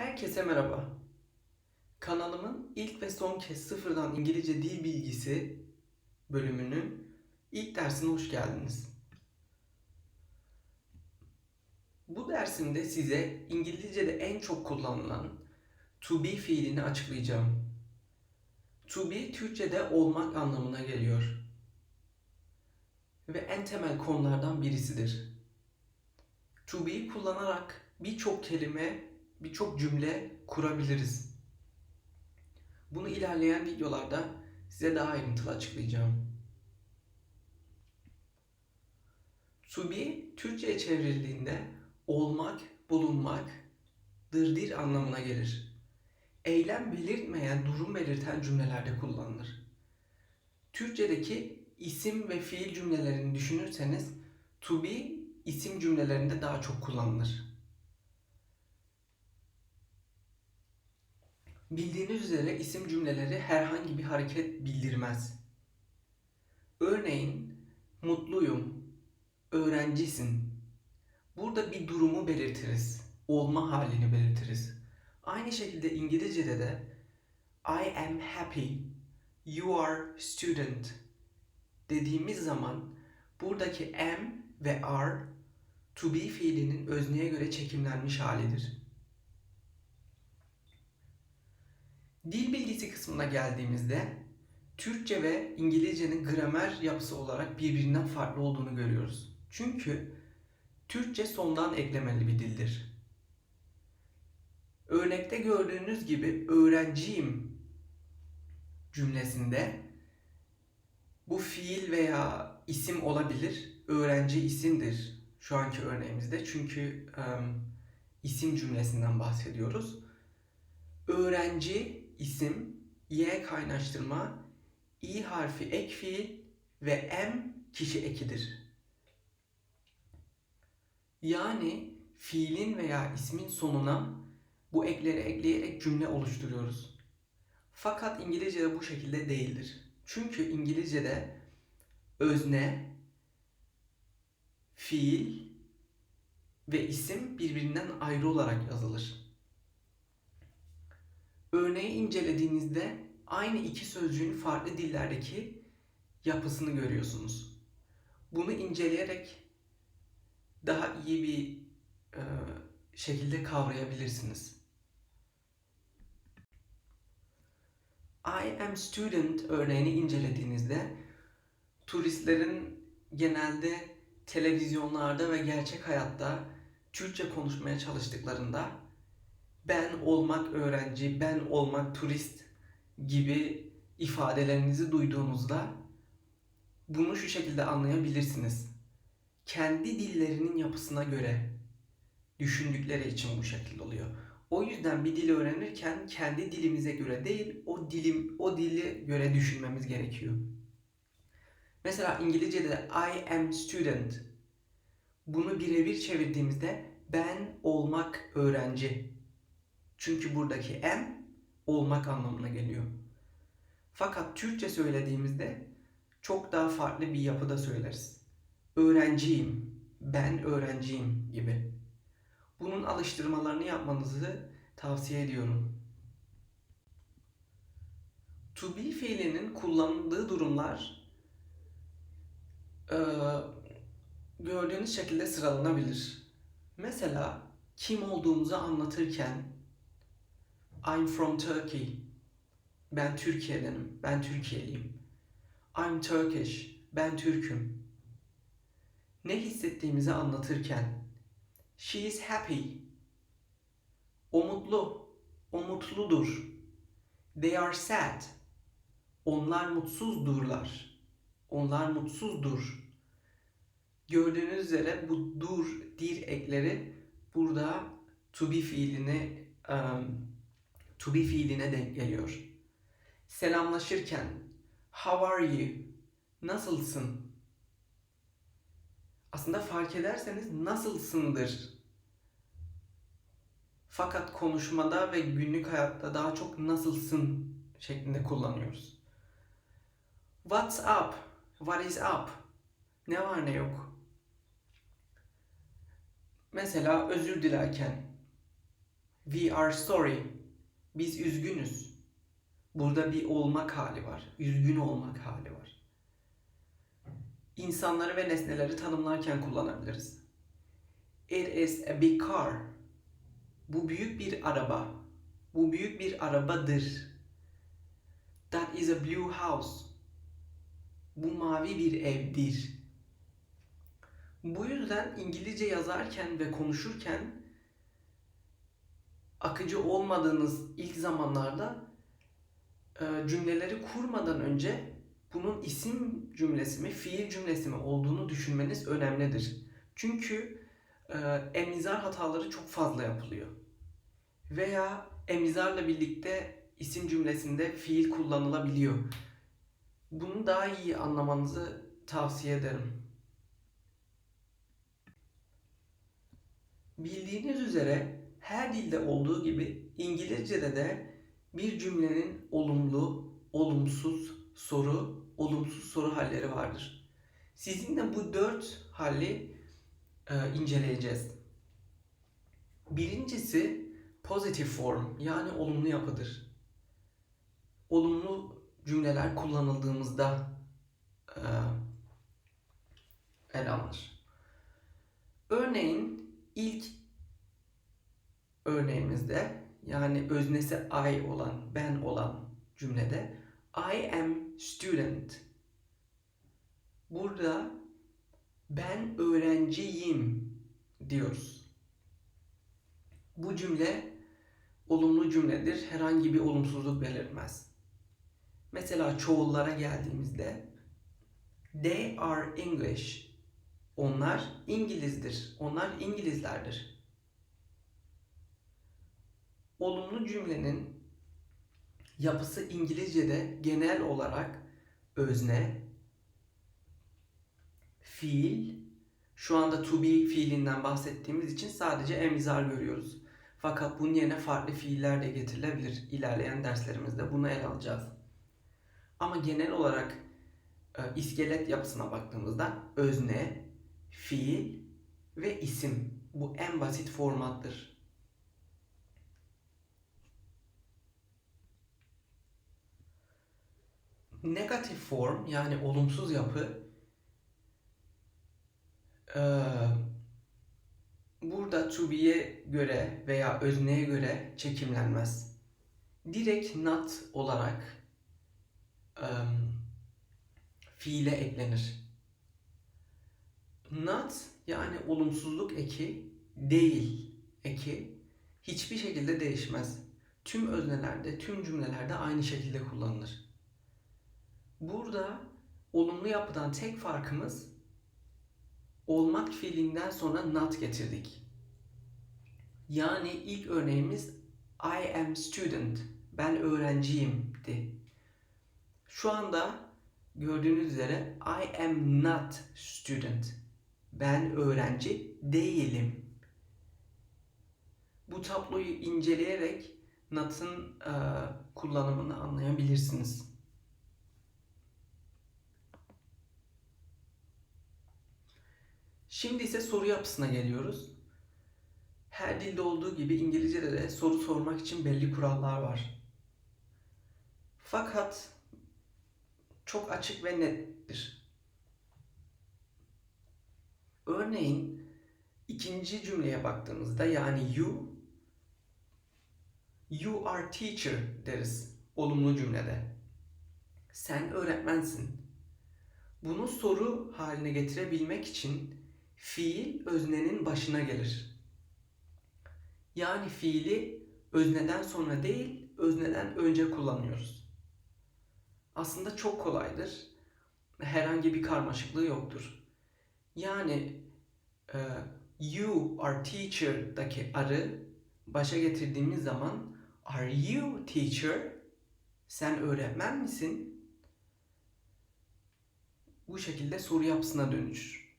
Herkese merhaba. Kanalımın ilk ve son kez sıfırdan İngilizce dil bilgisi bölümünün ilk dersine hoş geldiniz. Bu dersimde size İngilizce'de en çok kullanılan to be fiilini açıklayacağım. To be Türkçe'de olmak anlamına geliyor. Ve en temel konulardan birisidir. To be kullanarak birçok kelime, birçok cümle kurabiliriz. Bunu ilerleyen videolarda size daha ayrıntılı açıklayacağım. To be Türkçe'ye çevrildiğinde olmak, bulunmak, dırdir anlamına gelir. Eylem belirtmeyen, durum belirten cümlelerde kullanılır. Türkçedeki isim ve fiil cümlelerini düşünürseniz to be isim cümlelerinde daha çok kullanılır. Bildiğiniz üzere isim cümleleri herhangi bir hareket bildirmez. Örneğin mutluyum, öğrencisin. Burada bir durumu belirtiriz. Olma halini belirtiriz. Aynı şekilde İngilizce'de de I am happy, you are student dediğimiz zaman buradaki am ve are to be fiilinin özneye göre çekimlenmiş halidir. Dil bilgisi kısmına geldiğimizde Türkçe ve İngilizcenin gramer yapısı olarak birbirinden farklı olduğunu görüyoruz. Çünkü Türkçe sondan eklemeli bir dildir. Örnekte gördüğünüz gibi öğrenciyim cümlesinde bu fiil veya isim olabilir. Öğrenci isimdir şu anki örneğimizde. Çünkü um, isim cümlesinden bahsediyoruz. Öğrenci isim, y kaynaştırma, i harfi ek fiil ve m kişi ekidir. Yani fiilin veya ismin sonuna bu ekleri ekleyerek cümle oluşturuyoruz. Fakat İngilizce'de bu şekilde değildir. Çünkü İngilizce'de özne, fiil ve isim birbirinden ayrı olarak yazılır. Örneği incelediğinizde aynı iki sözcüğün farklı dillerdeki yapısını görüyorsunuz. Bunu inceleyerek daha iyi bir e, şekilde kavrayabilirsiniz. I am student örneğini incelediğinizde turistlerin genelde televizyonlarda ve gerçek hayatta Türkçe konuşmaya çalıştıklarında ben olmak öğrenci, ben olmak turist gibi ifadelerinizi duyduğunuzda bunu şu şekilde anlayabilirsiniz. Kendi dillerinin yapısına göre düşündükleri için bu şekilde oluyor. O yüzden bir dili öğrenirken kendi dilimize göre değil, o dilim o dili göre düşünmemiz gerekiyor. Mesela İngilizce'de I am student. Bunu birebir çevirdiğimizde ben olmak öğrenci. Çünkü buradaki am olmak anlamına geliyor. Fakat Türkçe söylediğimizde çok daha farklı bir yapıda söyleriz. Öğrenciyim, ben öğrenciyim gibi. Bunun alıştırmalarını yapmanızı tavsiye ediyorum. To be fiilinin kullanıldığı durumlar e, gördüğünüz şekilde sıralanabilir. Mesela kim olduğumuzu anlatırken I'm from Turkey. Ben Türkiye'denim. Ben Türkiye'liyim. I'm Turkish. Ben Türk'üm. Ne hissettiğimizi anlatırken She is happy. O mutlu. O mutludur. They are sad. Onlar mutsuzdurlar. Onlar mutsuzdur. Gördüğünüz üzere bu dur, dir ekleri burada to be fiiline um, to be fiiline denk geliyor. Selamlaşırken how are you? Nasılsın? Aslında fark ederseniz nasılsındır. Fakat konuşmada ve günlük hayatta daha çok nasılsın şeklinde kullanıyoruz. What's up? What is up? Ne var ne yok? Mesela özür dilerken We are sorry. Biz üzgünüz. Burada bir olmak hali var. Üzgün olmak hali var. İnsanları ve nesneleri tanımlarken kullanabiliriz. It is a big car. Bu büyük bir araba. Bu büyük bir arabadır. That is a blue house. Bu mavi bir evdir. Bu yüzden İngilizce yazarken ve konuşurken akıcı olmadığınız ilk zamanlarda e, cümleleri kurmadan önce bunun isim cümlesi mi, fiil cümlesi mi olduğunu düşünmeniz önemlidir. Çünkü e, emizar hataları çok fazla yapılıyor. Veya emizarla birlikte isim cümlesinde fiil kullanılabiliyor. Bunu daha iyi anlamanızı tavsiye ederim. Bildiğiniz üzere her dilde olduğu gibi İngilizce'de de bir cümlenin olumlu, olumsuz soru, olumsuz soru halleri vardır. Sizinle bu dört hali e, inceleyeceğiz. Birincisi positive form yani olumlu yapıdır. Olumlu cümleler kullanıldığımızda e, ele alınır. Örneğin ilk örneğimizde yani öznesi I olan, ben olan cümlede I am student. Burada ben öğrenciyim diyoruz. Bu cümle olumlu cümledir. Herhangi bir olumsuzluk belirtmez. Mesela çoğullara geldiğimizde they are English. Onlar İngilizdir. Onlar İngilizlerdir. Olumlu cümlenin yapısı İngilizce'de genel olarak özne, fiil, şu anda to be fiilinden bahsettiğimiz için sadece emizar görüyoruz. Fakat bunun yerine farklı fiiller de getirilebilir. İlerleyen derslerimizde bunu ele alacağız. Ama genel olarak e, iskelet yapısına baktığımızda özne, fiil ve isim. Bu en basit formattır. Negatif form yani olumsuz yapı e, burada to be'ye göre veya özneye göre çekimlenmez. Direkt not olarak e, fiile eklenir. Not yani olumsuzluk eki değil eki hiçbir şekilde değişmez. Tüm öznelerde, tüm cümlelerde aynı şekilde kullanılır. Burada olumlu yapıdan tek farkımız olmak fiilinden sonra not getirdik. Yani ilk örneğimiz I am student. Ben öğrenciyimdi. Şu anda gördüğünüz üzere I am not student. Ben öğrenci değilim. Bu tabloyu inceleyerek not'ın e, kullanımını anlayabilirsiniz. Şimdi ise soru yapısına geliyoruz. Her dilde olduğu gibi İngilizce'de de soru sormak için belli kurallar var. Fakat çok açık ve nettir. Örneğin ikinci cümleye baktığımızda yani you you are teacher deriz olumlu cümlede. Sen öğretmensin. Bunu soru haline getirebilmek için fiil öznenin başına gelir. Yani fiili özneden sonra değil, özneden önce kullanıyoruz. Aslında çok kolaydır. Herhangi bir karmaşıklığı yoktur. Yani e, you are teacher'daki arı başa getirdiğimiz zaman are you teacher? Sen öğretmen misin? Bu şekilde soru yapısına dönüşür.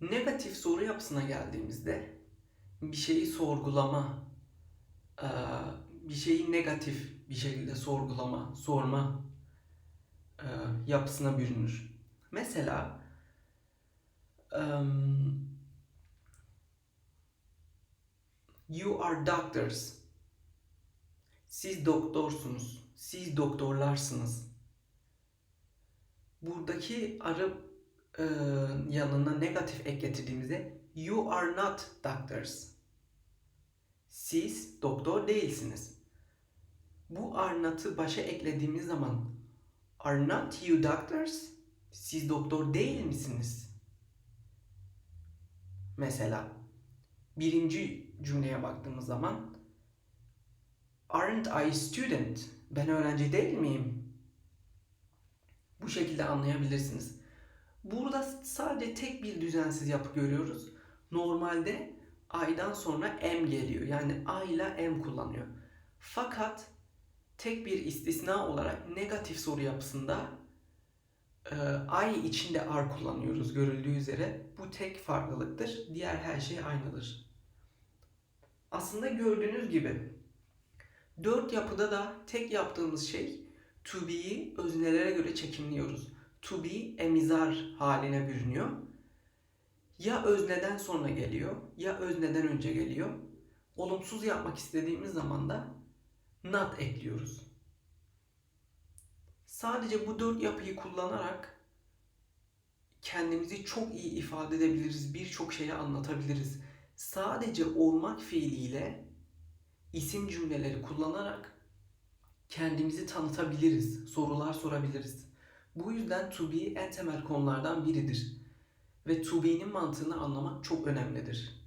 Negatif soru yapısına geldiğimizde bir şeyi sorgulama, bir şeyi negatif bir şekilde sorgulama, sorma yapısına bürünür. Mesela you are doctors. Siz doktorsunuz. Siz doktorlarsınız. Buradaki arı e, yanına negatif ek getirdiğimizde you are not doctors. Siz doktor değilsiniz. Bu are not'ı başa eklediğimiz zaman are not you doctors? Siz doktor değil misiniz? Mesela birinci cümleye baktığımız zaman aren't I student? Ben öğrenci değil miyim? Bu şekilde anlayabilirsiniz. Burada sadece tek bir düzensiz yapı görüyoruz. Normalde I'dan sonra M geliyor. Yani I ile M kullanıyor. Fakat tek bir istisna olarak negatif soru yapısında e, I içinde R kullanıyoruz görüldüğü üzere. Bu tek farklılıktır. Diğer her şey aynıdır. Aslında gördüğünüz gibi dört yapıda da tek yaptığımız şey to be'yi öznelere göre çekimliyoruz. To be emizar haline bürünüyor. Ya özneden sonra geliyor ya özneden önce geliyor. Olumsuz yapmak istediğimiz zaman da not ekliyoruz. Sadece bu dört yapıyı kullanarak kendimizi çok iyi ifade edebiliriz, birçok şeyi anlatabiliriz. Sadece olmak fiiliyle isim cümleleri kullanarak kendimizi tanıtabiliriz, sorular sorabiliriz. Bu yüzden to be en temel konulardan biridir. Ve to be'nin mantığını anlamak çok önemlidir.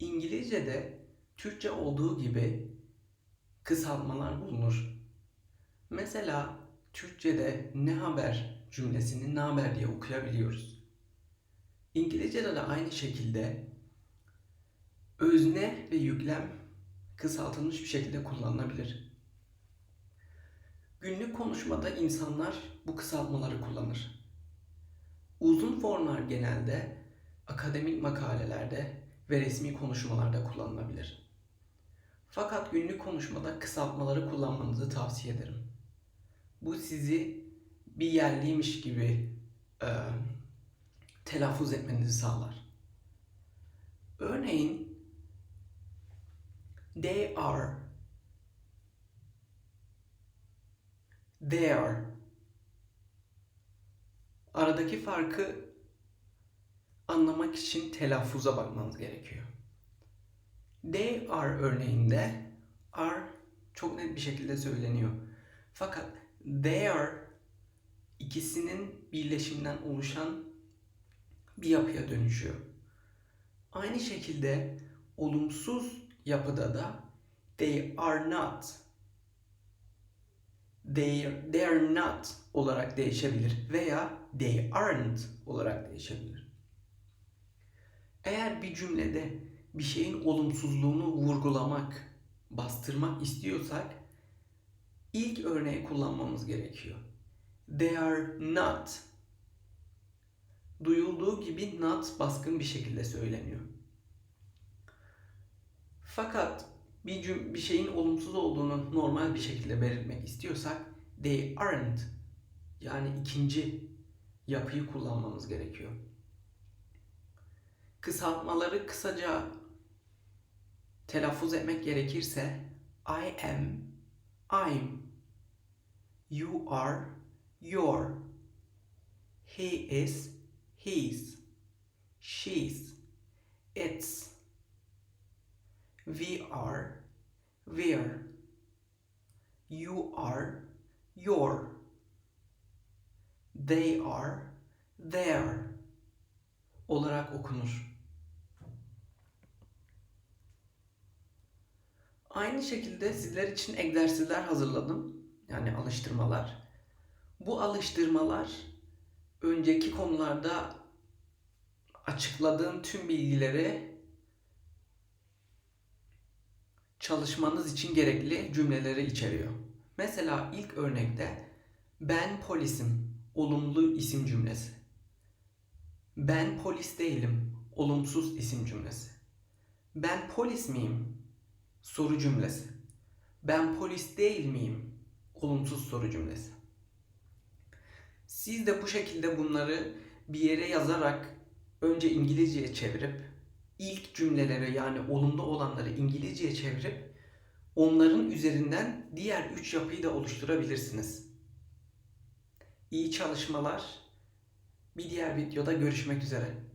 İngilizce'de Türkçe olduğu gibi kısaltmalar bulunur. Mesela Türkçe'de ne haber cümlesini ne haber diye okuyabiliyoruz. İngilizce'de de aynı şekilde özne ve yüklem kısaltılmış bir şekilde kullanılabilir. Günlük konuşmada insanlar bu kısaltmaları kullanır. Uzun formlar genelde akademik makalelerde ve resmi konuşmalarda kullanılabilir. Fakat günlük konuşmada kısaltmaları kullanmanızı tavsiye ederim. Bu sizi bir yerliymiş gibi e, telaffuz etmenizi sağlar. Örneğin they are they are aradaki farkı anlamak için telaffuza bakmanız gerekiyor. They are örneğinde are çok net bir şekilde söyleniyor. Fakat they are ikisinin birleşiminden oluşan bir yapıya dönüşüyor. Aynı şekilde olumsuz yapıda da they are not they, they are not olarak değişebilir veya they aren't olarak değişebilir. Eğer bir cümlede bir şeyin olumsuzluğunu vurgulamak, bastırmak istiyorsak ilk örneği kullanmamız gerekiyor. They are not. Duyulduğu gibi not baskın bir şekilde söyleniyor. Fakat bir, cüm bir şeyin olumsuz olduğunu normal bir şekilde belirtmek istiyorsak they aren't yani ikinci yapıyı kullanmamız gerekiyor. Kısaltmaları kısaca telaffuz etmek gerekirse I am, I'm, you are, your, he is, he's, she's, it's, we are, we're, you are, your, they are, their olarak okunur. Aynı şekilde sizler için egzersizler hazırladım. Yani alıştırmalar. Bu alıştırmalar önceki konularda açıkladığım tüm bilgileri çalışmanız için gerekli cümleleri içeriyor. Mesela ilk örnekte ben polisim olumlu isim cümlesi. Ben polis değilim olumsuz isim cümlesi. Ben polis miyim? Soru cümlesi. Ben polis değil miyim? Olumsuz soru cümlesi. Siz de bu şekilde bunları bir yere yazarak önce İngilizceye çevirip ilk cümleleri yani olumlu olanları İngilizceye çevirip onların üzerinden diğer üç yapıyı da oluşturabilirsiniz. İyi çalışmalar. Bir diğer videoda görüşmek üzere.